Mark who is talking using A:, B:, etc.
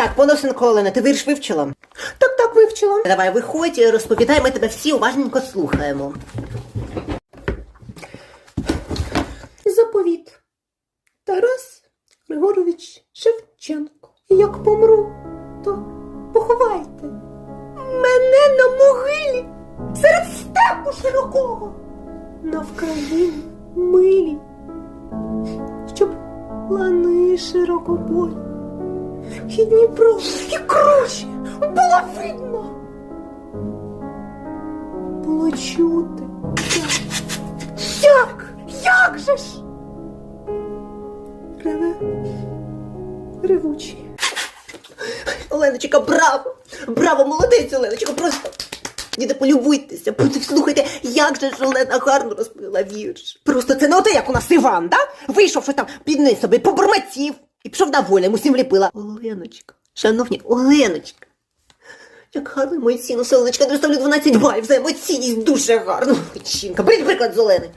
A: Так, поносенко Олена, ти вірш вивчила?
B: Так, так, вивчила.
A: Давай, виходь, розповідай, ми тебе всі уважненько слухаємо.
B: Заповіт. Тарас Григорович Шевченко. Як помру, то поховайте мене на могилі серед степу широкого. На Вкраїні милі, щоб лани широкополі, і Дніпро, і кручі було видно. Було чути. Як? Як же ж? Реве ревучі.
A: Оленочка, браво! Браво, молодець, Оленочка, просто. Діти, полюбуйтеся, слухайте, як же ж Олена гарно розповіла вірш. Просто це не оте, як у нас Іван, да? Вийшов, що там під низ собі побурмотів і пішов на волю, йому всім вліпила. Оленочка, шановні, Оленочка. Як гарно емоційно, Оленочка, доставлю 12 балів за емоційність, дуже гарно. Жінка, беріть приклад з Олени.